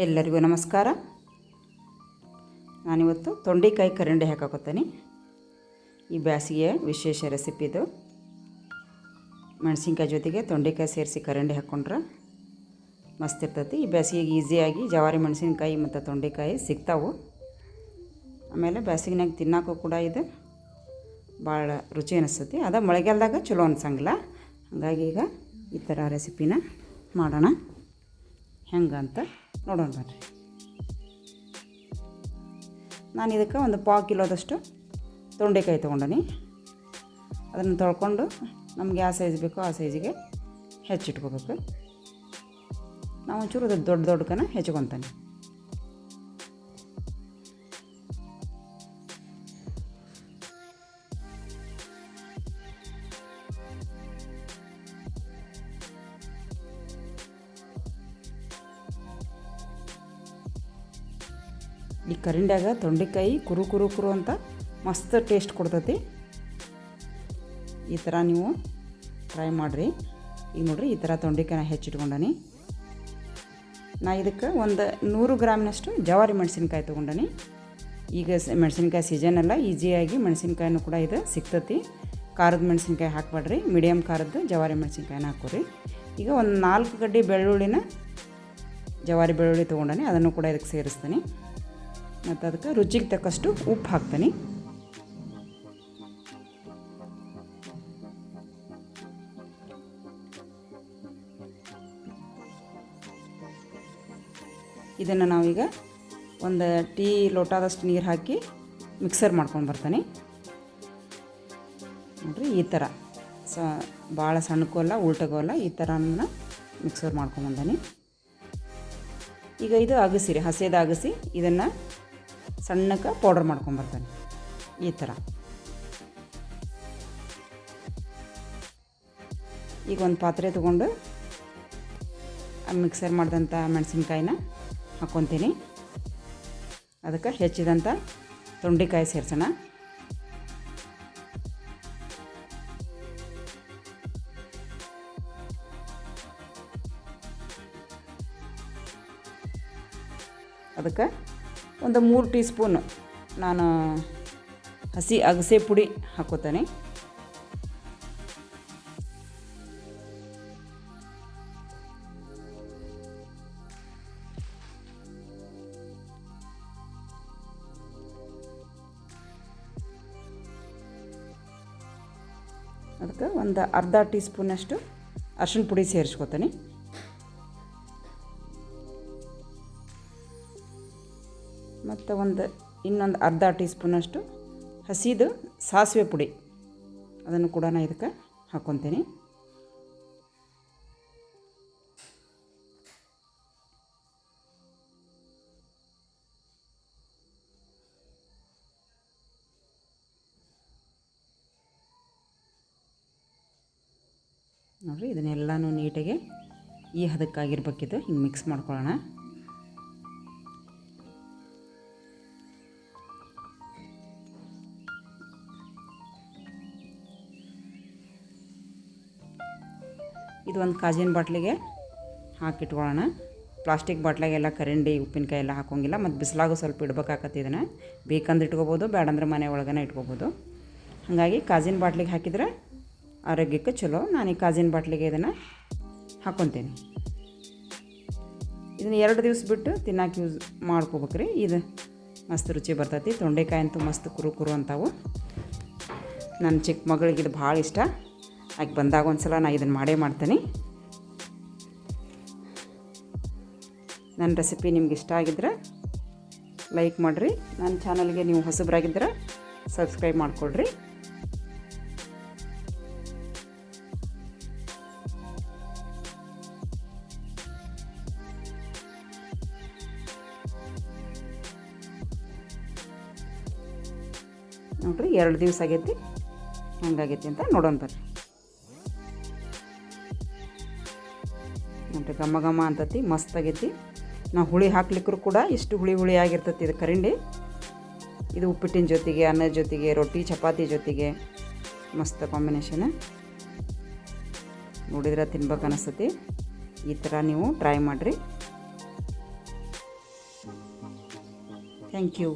ಎಲ್ಲರಿಗೂ ನಮಸ್ಕಾರ. ನಾನಿವತ್ತು ತೊಂಡೆಕಾಯಿ ಕರಂಡಿ ಹಾಕೋತೀನಿ ಈ ಬ್ಯಾಸಿಗೆಯ ವಿಶೇಷ ರೆಸಿಪಿ ಇದು. ಮೆಣಸಿನ್ಕಾಯಿ ಜೊತೆಗೆ ತೊಂಡೆಕಾಯಿ ಸೇರಿಸಿ ಕರಂಡಿ ಹಾಕ್ಕೊಂಡ್ರೆ ಮಸ್ತ್ ಇರ್ತೈತಿ. ಈ ಬ್ಯಾಸಿಗೆಗೆ ಈಸಿಯಾಗಿ ಜವಾರಿ ಮೆಣಸಿನ್ಕಾಯಿ ಮತ್ತು ತೊಂಡೆಕಾಯಿ ಸಿಗ್ತಾವು. ಆಮೇಲೆ ಬ್ಯಾಸಿಗಿನಾಗ ತಿನ್ನೋಕ್ಕೂ ಕೂಡ ಇದು ಭಾಳ ರುಚಿ ಅನಿಸ್ತೈತಿ. ಅದ ಮಳೆಗಾಲದಾಗ ಚಲೋ ಅನ್ಸಂಗಿಲ್ಲ. ಹಾಗಾಗಿ ಈಗ ಈ ಥರ ರೆಸಿಪಿನ ಮಾಡೋಣ. ಹೆಂಗಂತ ನೋಡೋಣ ಬನ್ರಿ. ನಾನು ಇದಕ್ಕೆ ಒಂದು ಪಾವು ಕಿಲೋದಷ್ಟು ತೊಂಡೆಕಾಯಿ ತೊಗೊಂಡನಿ. ಅದನ್ನು ತೊಳ್ಕೊಂಡು ನಮ್ಗೆ ಯಾವ ಸೈಜ್ ಬೇಕೋ ಆ ಸೈಜಿಗೆ ಹೆಚ್ಚಿಟ್ಕೋಬೇಕು. ನಾವು ಒಂಚೂರು ಅದು ದೊಡ್ಡ ದೊಡ್ಡಕನ ಹೆಚ್ಕೊತಾನೆ ಈ ಕರಿಂಡ್ಯಾಗ ತೊಂಡೆಕಾಯಿ ಕುರು ಕುರು ಕುರು ಅಂತ ಮಸ್ತ್ ಟೇಸ್ಟ್ ಕೊಡ್ತೈತಿ. ಈ ಥರ ನೀವು ಟ್ರೈ ಮಾಡಿರಿ. ಈಗ ನೋಡಿರಿ ಈ ಥರ ತೊಂಡೆಕಾಯಿನ ಹೆಚ್ಚಿಟ್ಕೊಂಡನಿ. ನಾ ಇದಕ್ಕೆ ಒಂದು ನೂರು ಗ್ರಾಮಿನಷ್ಟು ಜವಾರಿ ಮೆಣಸಿನ್ಕಾಯಿ ತೊಗೊಂಡನಿ. ಈಗ ಮೆಣಸಿನ್ಕಾಯಿ ಸೀಸನ್ ಎಲ್ಲ ಈಸಿಯಾಗಿ ಮೆಣಸಿನ್ಕಾಯಿನೂ ಕೂಡ ಇದು ಸಿಗ್ತತಿ. ಖಾರದ ಮೆಣಸಿನ್ಕಾಯಿ ಹಾಕ್ಬೇಡ್ರಿ ಮೀಡಿಯಮ್ ಖಾರದ್ದು ಜವಾರಿ ಮೆಣಸಿನ್ಕಾಯಿನ ಹಾಕೋರಿ ಈಗ ಒಂದು ನಾಲ್ಕು ಗಡ್ಡೆ ಬೆಳ್ಳುಳ್ಳಿನ ಜವಾರಿ ಬೆಳ್ಳುಳ್ಳಿ ತೊಗೊಂಡನಿ, ಅದನ್ನು ಕೂಡ ಇದಕ್ಕೆ ಸೇರಿಸ್ತೀನಿ. ಮತ್ತು ಅದಕ್ಕೆ ರುಚಿಗೆ ತಕ್ಕಷ್ಟು ಉಪ್ಪು ಹಾಕ್ತೀನಿ. ಇದನ್ನು ನಾವೀಗ ಒಂದು ಟೀ ಲೋಟದಷ್ಟು ನೀರು ಹಾಕಿ ಮಿಕ್ಸರ್ ಮಾಡ್ಕೊಂಡು ಬರ್ತೀನಿ. ನೋಡಿರಿ, ಈ ಥರ ಸ ಭಾಳ ಸಣ್ಣಕ್ಕೂ ಅಲ್ಲ, ಉಲ್ಟಗೂ ಅಲ್ಲ, ಈ ಥರ ಮಿಕ್ಸರ್ ಮಾಡ್ಕೊಂಬಂದನಿ ಈಗ ಇದು ಅಗಸಿ ರೀ ಹಸಿದ ಅಗಸಿ. ಇದನ್ನು ಸಣ್ಣಕ್ಕೆ ಪೌಡರ್ ಮಾಡ್ಕೊಂಬರ್ತಾನೆ ಈ ಥರ ಈಗ ಒಂದು ಪಾತ್ರೆ ತೊಗೊಂಡು ಮಿಕ್ಸರ್ ಮಾಡಿದಂಥ ಮೆಣಸಿನ್ಕಾಯಿನ ಹಾಕ್ಕೊತೀನಿ ಅದಕ್ಕೆ ಹೆಚ್ಚಿದಂಥ ತೊಂಡೆಕಾಯಿ ಸೇರಿಸೋಣ. ಅದಕ್ಕೆ ಒಂದು ಮೂರು ಟೀ ಸ್ಪೂನ್ ನಾನು ಹಸಿ ಅಗಸೆ ಪುಡಿ ಹಾಕೋತೇನೆ. ಅದಕ್ಕೆ ಒಂದು ಅರ್ಧ ಟೀ ಸ್ಪೂನಷ್ಟು ಪುಡಿ ಸೇರಿಸ್ಕೊತೀನಿ. ಮತ್ತು ಒಂದು ಇನ್ನೊಂದು ಅರ್ಧ ಟೀ ಸ್ಪೂನಷ್ಟು ಹಸಿದು ಸಾಸಿವೆ ಪುಡಿ. ಅದನ್ನು ಕೂಡ ನಾನು ಇದಕ್ಕೆ ಹಾಕ್ಕೊತೀನಿ ನೋಡಿರಿ, ಇದನ್ನೆಲ್ಲನೂ ನೀಟಾಗಿ ಈ ಹದಕ್ಕಾಗಿರ್ಬೇಕಿದು. ಹಿಂಗೆ ಮಿಕ್ಸ್ ಮಾಡ್ಕೊಳ್ಳೋಣ. ಇದು ಒಂದು ಕಾಜಿನ ಬಾಟ್ಲಿಗೆ ಹಾಕಿಟ್ಕೊಳ್ಳೋಣ. ಪ್ಲಾಸ್ಟಿಕ್ ಬಾಟ್ಲಾಗೆಲ್ಲ ಕರಂಡಿ ಉಪ್ಪಿನಕಾಯಿ ಎಲ್ಲ ಹಾಕೋಂಗಿಲ್ಲ. ಮತ್ತು ಬಿಸಿಲಾಗೂ ಸ್ವಲ್ಪ ಇಡ್ಬೇಕಾಗತ್ತೆ ಇದನ್ನು. ಬೇಕಂದ್ರೆ ಇಟ್ಕೋಬೋದು ಬೇಡಂದ್ರೆ ಮನೆ ಒಳಗನೆ ಇಟ್ಕೋಬೋದು. ಹಾಗಾಗಿ ಕಾಜಿನ ಬಾಟ್ಲಿಗೆ ಹಾಕಿದ್ರೆ ಆರೋಗ್ಯಕ್ಕೆ ಚಲೋ. ನಾನು ಈ ಕಾಜಿನ ಬಾಟ್ಲಿಗೆ ಇದನ್ನು ಹಾಕ್ಕೊತೀನಿ ಇದನ್ನು ಎರಡು ದಿವಸ ಬಿಟ್ಟು ತಿನ್ನಕ್ಕೆ ಯೂಸ್ ಮಾಡ್ಕೋಬೇಕ್ರಿ. ಇದು ಮಸ್ತ್ ರುಚಿ ಬರ್ತೈತಿ. ತೊಂಡೆಕಾಯಿ ಅಂತೂ ಮಸ್ತ್ ಕುರು ಕುರು ಅಂತಾವು. ನನ್ನ ಚಿಕ್ಕ ಮಗಳಿಗೆ ಇದು ಭಾಳ ಇಷ್ಟ. ಆಕೆ ಬಂದಾಗ ಒಂದು ಸಲ ನಾನು ಇದನ್ನು ಮಾಡೇ ಮಾಡ್ತೀನಿ. ನನ್ನ ರೆಸಿಪಿ ನಿಮ್ಗೆ ಇಷ್ಟ ಆಗಿದ್ರೆ ಲೈಕ್ ಮಾಡಿರಿ. ನನ್ನ ಚಾನಲ್ಗೆ ನೀವು ಹೊಸಬರಾಗಿದ್ದರೆ ಸಬ್ಸ್ಕ್ರೈಬ್ ಮಾಡಿಕೊಡ್ರಿ. ನೋಡ್ರಿ, ಎರಡು ದಿವಸ ಆಗೈತಿ. ಹೆಂಗಾಗೈತಿ ಅಂತ ನೋಡೋಣ ಬರ್ರಿ ನೋಡ್ರಿ ಘಮ ಘಮ ಅಂತತಿ, ಮಸ್ತ್ ಆಗೈತಿ. ನಾವು ಹುಳಿ ಹಾಕ್ಲಿಕ್ಕೂ ಕೂಡ ಇಷ್ಟು ಹುಳಿ ಹುಳಿ ಆಗಿರ್ತೈತಿ ಇದು ಕರಿಂಡಿ. ಇದು ಉಪ್ಪಿಟ್ಟಿನ ಜೊತೆಗೆ ಅನ್ನದ ಜೊತೆಗೆ, ರೊಟ್ಟಿ, ಚಪಾತಿ ಜೊತೆಗೆ. ಮಸ್ತ್ ಕಾಂಬಿನೇಷನ್ ನೋಡಿದ್ರೆ ತಿನ್ಬೇಕು ಅನಿಸ್ತತಿ. ಈ ಥರ ನೀವು ಟ್ರೈ ಮಾಡಿರಿ. Thank you